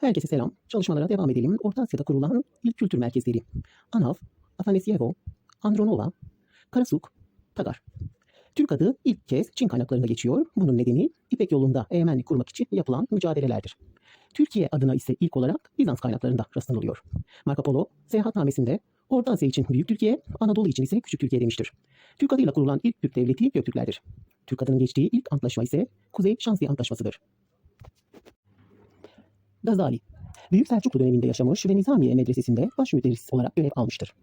Herkese selam. Çalışmalara devam edelim. Orta Asya'da kurulan ilk kültür merkezleri. Anav, Afanasyevo, Andronova, Karasuk, Tagar. Türk adı ilk kez Çin kaynaklarında geçiyor. Bunun nedeni İpek yolunda egemenlik kurmak için yapılan mücadelelerdir. Türkiye adına ise ilk olarak Bizans kaynaklarında rastlanılıyor. Marco Polo seyahatnamesinde Orta Asya için Büyük Türkiye, Anadolu için ise Küçük Türkiye demiştir. Türk adıyla kurulan ilk Türk devleti Göktürklerdir. Türk adının geçtiği ilk antlaşma ise Kuzey Şansi Antlaşması'dır. Gazali Büyük Selçuklu döneminde yaşamış ve Nizamiye Medresesi'nde baş müderris olarak görev almıştır.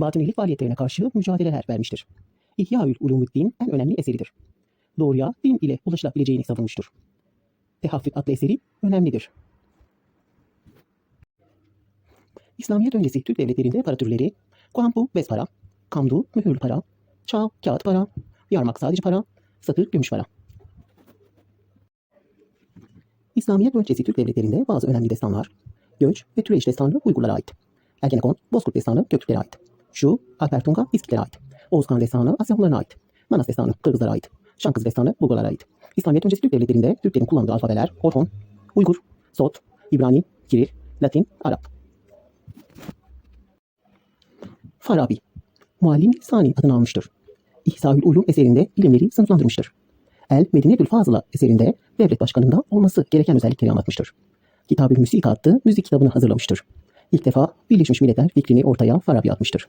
Batınilik faaliyetlerine karşı mücadeleler vermiştir. İhyaül Ulumuddin en önemli eseridir. Doğruya din ile ulaşılabileceğini savunmuştur. Tehaffüt adlı eseri önemlidir. İslamiyet öncesi Türk devletlerinde para türleri Kuampu bez para, Kamdu mühürlü para, Çağ kağıt para, Yarmak sadece para, Satır gümüş para. İslamiyet öncesi Türk devletlerinde bazı önemli destanlar, Göç ve Türeş destanı Uygurlara ait. Ergenekon, Bozkurt destanı Göktürklere ait. Şu, Alper Tunga, İskitlere ait. Oğuzkan destanı Asya Hunlarına ait. Manas destanı Kırgızlara ait. Şankız destanı Bulgarlara ait. İslamiyet öncesi Türk devletlerinde Türklerin kullandığı alfabeler Orhon, Uygur, Sot, İbrani, Kiril, Latin, Arap. Farabi, Muallim Sani adını almıştır. İhsaül Ulum eserinde ilimleri sınıflandırmıştır. El Medinetül Fazıla eserinde devlet başkanında olması gereken özellikleri anlatmıştır. Kitab-ı Müsika adlı müzik kitabını hazırlamıştır. İlk defa Birleşmiş Milletler fikrini ortaya Farabi atmıştır.